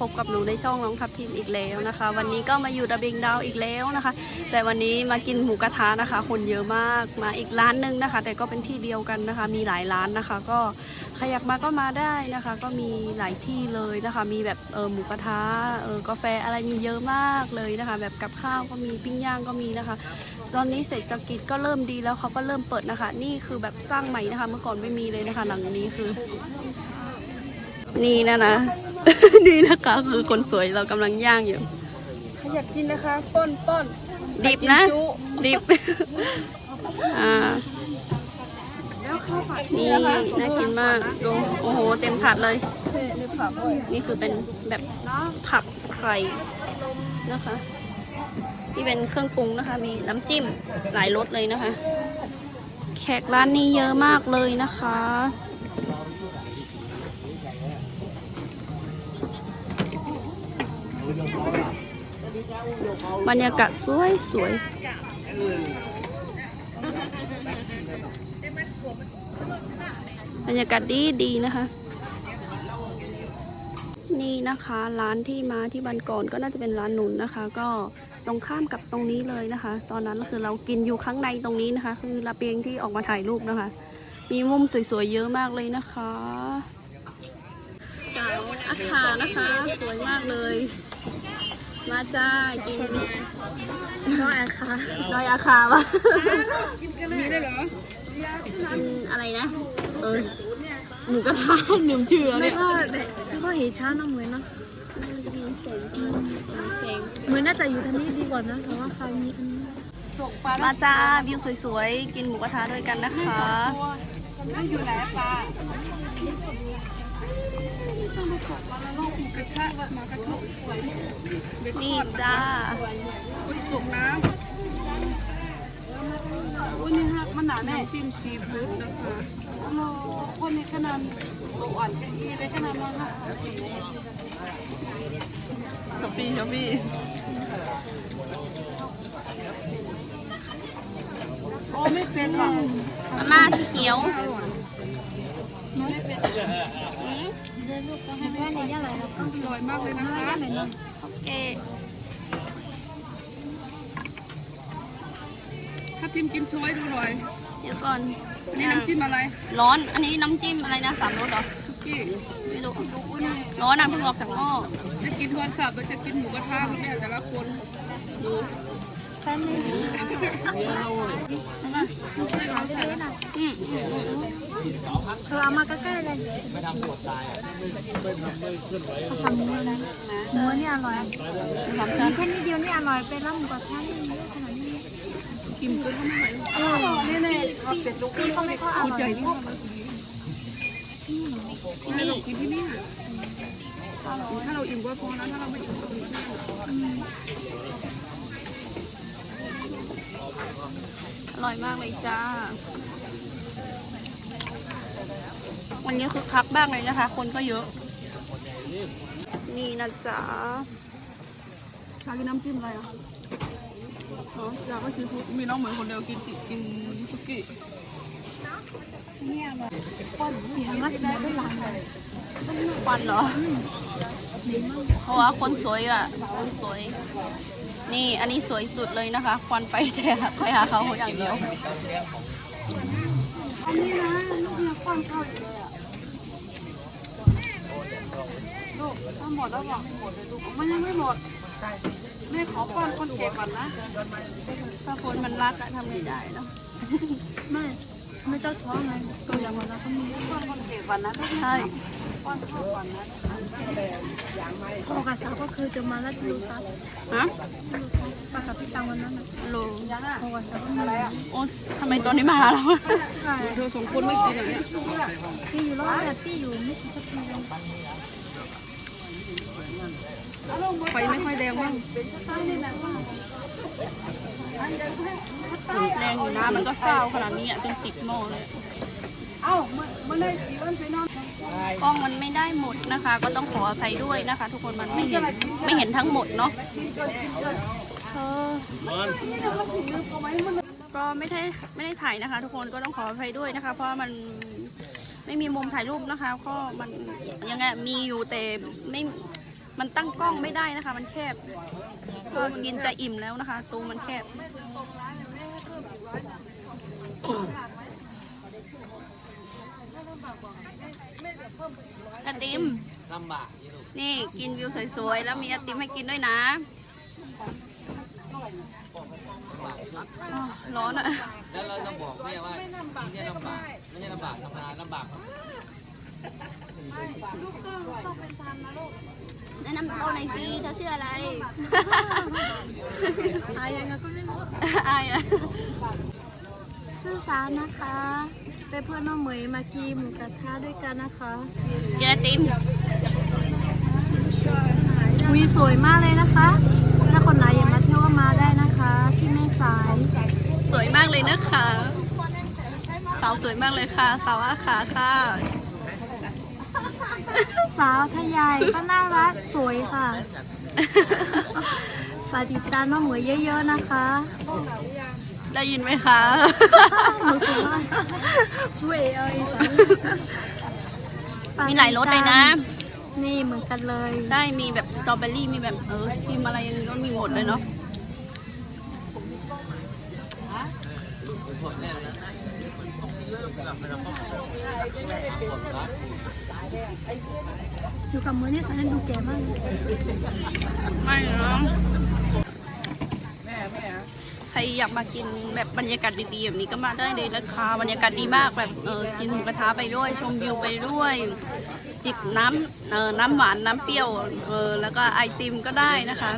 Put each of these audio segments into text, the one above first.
พบกับหนูในช่องน้องทับทิมอีกแล้วนะคะ วันนี้ก็มาอยู่ระเบียงดาวอีกแล้วนะคะ แต่วันนี้มากินหมูกระทะนะคะ คนเยอะมากมาอีกร้านหนึงนะคะ แต่ก็เป็นที่เดียวกันนะคะ มีหลายร้านนะคะ ก็ใครอยากมาก็มาได้นะคะ ก็มีหลายที่เลยนะคะ มีแบบเออหมูกระทะเออกาแฟอะไรมีเยอะมากเลยนะคะ แบบกับข้าวก็มีปิ้งย่างก็มีนะคะ ตอนนี้เศรษฐกิจก็เริ่มดีแล้วเขาก็เริ่มเปิดนะคะ นี่คือแบบสร้างใหม่นะคะ เมื่อก่อนไม่มีเลยนะคะ หลังนี้คือ นี่นะนะ นี่นะคะ คือคนสวยเรากำลังย่างอยู่อยากกินนะคะ ป้นป้นดิบนะดิบ อ่า แล้วข้าวผัดนี่น่ากินมากดูโอ้โห เต็มถาดเลยเผ็ดในผักด้วยนี่คือเป็นแบบผักไข่นะคะ ที่เป็นเครื่องปรุงนะคะ มีน้ำจิ้มหลายรสเลยนะคะ แขกร้านนี้เยอะมากเลยนะคะ บรรยากาศสวยสวยบรรยากาศดีดีนะคะ นี่นะคะร้านที่มาที่บันก่อนก็น่าจะเป็นร้านหนุนนะคะ ก็ตรงข้ามกับตรงนี้เลยนะคะ ตอนนั้นคือเรากินอยู่ข้างในตรงนี้นะคะ คือระเบียงที่ออกมาถ่ายรูปนะคะ มีมุมสวยๆเยอะมากเลยนะคะสาวอาคารนะคะ สวยมากเลย มาจ้า กินน้อยอาคาน้อยอาคาวะมีได้เหรอ กินอะไรนะ เออ หมูกระทะลืมชื่อแล้วไม่เนี่ยก็ไม่ก็เห็นช้านะเหมือนนะเซ็งเหมือนน่าจะอยู่ทางนี้ดีกว่านะแต่ว่าใครมีอันนี้มาจ้าวิวสวยๆ กินหมูกระทะด้วยกันนะคะแล้วอยู่ไหนปลา นี่จ้าอุ้ยตกน้ำอุ้ยนี่ฮะมันหนาแน่จิ้มซีฟู้ดนะคะโอ้คนนี้ขนาดตัวอ่อนแค่นี้ได้ขนาดนั้นค่ะช้อปปี้ช้อปปี้โอ้ไม่เป็นหรอกมาม่าสีเขียวไม่เป็น ให้แม่เนี่ยอะไรเราต้องลอยมากเลยนะคะโอเคถ้าพิมกินช่วยดูหน่อยเดี๋ยวก่อนนี่น้ำจิ้มอะไร ร้อนอันนี้น้ำจิ้มอะไรนะสามรสเหรอสุกี้ไม่รู้ร้อนอะเพิ่งออกจากหม้อจะกินโทรศัพท์แล้วจะกินหมูกระทะเนี่ยแต่ละคนดูแป๊บนึงลูกช่วยเราใส่แล้วอืม เธอเอามาใกล้ๆเลยผสมมือนะหมูนี่อร่อยมีแค่นี้เดียวนี่อร่อยไปแล้วหมูกระทะนี่เยอะขนาดนี้กินเกินก็ไม่ไหวเออนี่นี่เขาเป็ดลูกพี่ก็ไม่ค่อยอร่อยใหญ่นี่ที่นี่กินที่นี่ถ้าเราอิ่มก็พอนะถ้าเราไม่อิ่มก็ไม่ได้อร่อยมากเลยจ้า วันนี้คือคักมากเลยนะคะ คนก็เยอะ นี่นะจ๊ะชากินน้ำจิ้มอะไรอะอ๋อชาก็ซีฟู้ดมีน้องเหมือนคนเดียวกินติกินสุกี้เนี่ยแบบก้อนเสียงมาสมัยเป็นหลานเลยควันเหรอเพราะว่าคนสวยอะ คนสวย นี่อันนี้สวยสุดเลยนะคะ ควันไปแต่ไปหาเขาอย่างเดียว อันนี้นะลูกเนี่ยก้อนเข้าอยู่เลยอะลูกถ้าหมดแล้วบอกหมดเลยลูกมันยังไม่หมดแม่ขอป้อนคนเก็บก่อนนะถ้าคนมันรักอะทำไม่ได้เนาะไม่ไม่ต้องท้องไงตัวอย่างวันละก็มีป้อนคนเก็บก่อนนะลูกใช่ ป้อนข้าวก่อนนะพ่อกับสาวก็คือจะมาแล้วดูซับฮะป้ากับพี่ตังวันนั้นนะโลพ่อกับสาวอะไรอะโอ้ทำไมตอนนี้มาหาเราใช่เธอสองคนไม่กินเหรอเนี่ยที่อยู่รอดแต่ที่อยู่ไม่กินสักทีเลยไฟไม่ค่อยแรงบ้างแรงอยู่นะมันก็เฝ้าขนาดนี้อะจนติดหม้อเลย เอ้ามันได้สีวันไปนอน กล้องมันไม่ได้หมดนะคะ ก็ต้องขออภัยด้วยนะคะ ทุกคนมันไม่เห็นไม่เห็นทั้งหมดเนาะเออก็ไม่ได้ไม่ได้ถ่ายนะคะ ทุกคนก็ต้องขออภัยด้วยนะคะ เพราะว่ามันไม่มีมุมถ่ายรูปนะคะก็มันยังไงมีอยู่แต่ไม่มันตั้งกล้องไม่ได้นะคะ มันแคบก็กินจะอิ่มแล้วนะคะตูมันแคบ ไอติม ลำบากนี่ลูกนี่กินวิวสวยๆ แล้วมีไอติมให้กินด้วยนะอ้าวร้อนอะ แล้วเราจะบอกแม่ว่าไม่ใช่ลำบากไม่ใช่ลำบากทำงานลำบากแนะนำตัวหน่อยสิเธอชื่ออะไร อายังไงก็ไม่รู้อายอะชื่อสาวนะคะ เป็นเพื่อนน้องเหมยมากินหมูกระทะด้วยกันนะคะกินไอติมวิวสวยมากเลยนะคะ ถ้าคนไหนอยากมาเที่ยวก็มาได้นะคะ ที่แม่สาย สวยมากเลยนะคะสาวสวยมากเลยค่ะ สาวอาขาค่ะ สาวทะยายก็น่ารักสวยค่ะฝากติดตามน้องเหมยเยอะๆนะคะ ได้ยินไหมคะหนูถือว่าเวยเอ้ยฝกมีหลายรสเลยนะ นี่เหมือนกันเลยได้มีแบบสตรอเบอรี่มีแบบเออครีมอะไรยังก็มีหมดเลยเนาะอยู่กับมือนี่สายดูแก่มากเลยไม่เนาะ ใครอยากมากินแบบบรรยากาศดีๆแบบนี้ก็มาได้เลยนะคะบรรยากาศดีมากแบบเออกินหมูกระทะไปด้วย ชมวิวไปด้วย จิบน้ำเออน้ำหวานน้ำเปรี้ยวเออแล้วก็ไอติมก็ได้นะคะ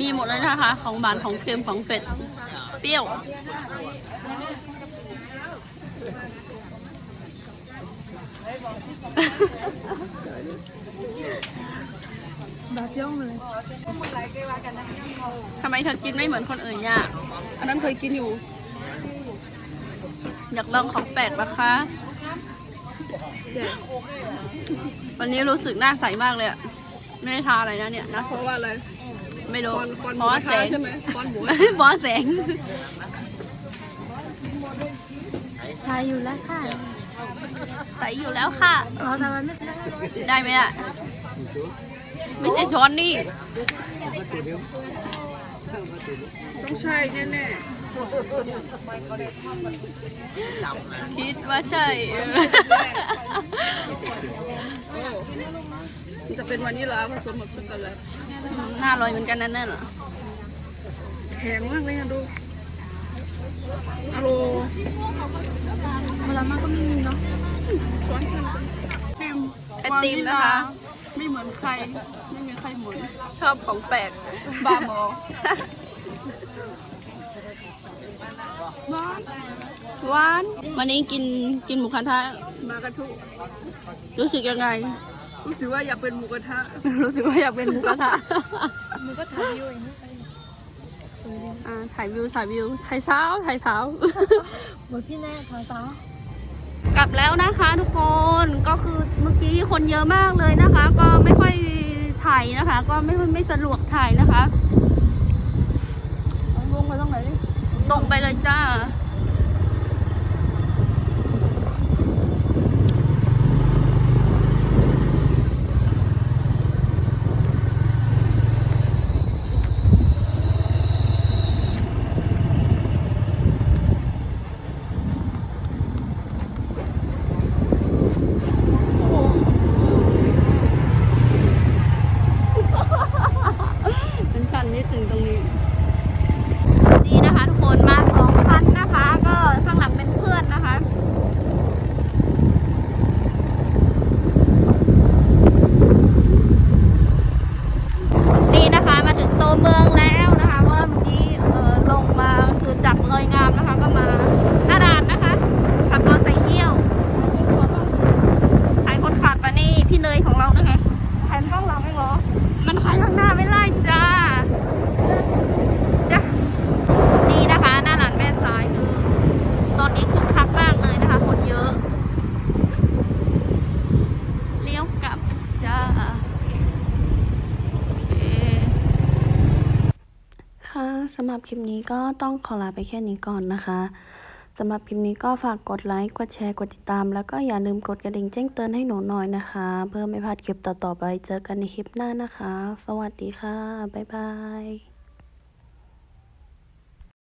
มีหมดเลยนะคะ ของหวานของเค็มของเผ็ดเปรี้ยว แบบย่องเลยทำไมเธอกินไม่เหมือนคนอื่นเนี่ยอันนั้นเคยกินอยู่ อยากลองของแปลกนะคะ วันนี้รู้สึกหน้าใสมากเลยอะไม่ได้ทาอะไรนะเนี่ยนะเพราะว่าอะไร ไม่รู้เพราะว่าแสงใช่ไหมฟอนหมูเพราะว่าแสงใช่อยู่แล้วค่ะ ใสอยู่แล้วค่ะอ๋อแต่มันไม่ได้ไหมอะ ไม่ใช่ช้อนนี่ ต้องใช่แน่คิดว่าใช่จะเป็นวานิลาผสมกับช็อกโกแลตน่าอร่อยเหมือนกันนั่นน่ะแข็งมากเลยอะดูอโลๆเวลามาก็ไม่มีเนาะช้อนชันกันติมไอติมนะคะ ไม่เหมือนใคร ไม่มีใครเหมือนชอบของแปลกบ้าหมอบ้าหวาน วันนี้กินกินหมูกระทะมากระทุรู้สึกยังไง รู้สึกว่าอยากเป็นหมูกระทะ รู้สึกว่าอยากเป็นหมูกระทะมันก็ถ่ายอยู่อย่างนี้อ่าถ่ายวิวถ่ายวิวถ่ายเช้าถ่ายเช้าหมดพี่แน่ขอสาว กลับแล้วนะคะทุกคนก็คือเมื่อกี้คนเยอะมากเลยนะคะ ก็ไม่ค่อยถ่ายนะคะ ก็ไม่ไม่สะดวกถ่ายนะคะลงไปตรงไหนดิตรงไปเลยจ้า เป็นชันนิดถึงตรงนี้ นี่นะคะทุกคนมาสองคันนะคะ ก็ข้างหลังเป็นเพื่อนนะคะ นี่นะคะมาถึงตัวเมืองแล้วนะคะว่าเมื่อกี้เออลงมาคือจากลอยงามนะคะ ก็มาหน้าด่านนะคะขับรถไปเที่ยวถ่ายคนขาดปะนี่พี่เนยของเรานะคะแผนกล้องเราไม่เหรอ มันขายข้างหน้าไม่ไล่จ้า จ้ะนี่นะคะ หน้าหลานแม่สายคือ ตอนนี้คึกคักมากเลยนะคะ คนเยอะ เลี้ยวกลับจ้าโอเค ค่ะ สำหรับคลิปนี้ก็ต้องขอลาไปแค่นี้ก่อนนะคะสำหรับคลิปนี้ก็ฝากกดไลค์ กดแชร์ กดติดตาม แล้วก็อย่าลืมกดกระดิ่งแจ้งเตือนให้หนูหน่อยนะคะ เพื่อไม่พลาดคลิปต่อๆไป เจอกันในคลิปหน้านะคะ สวัสดีค่ะ บ๊ายบาย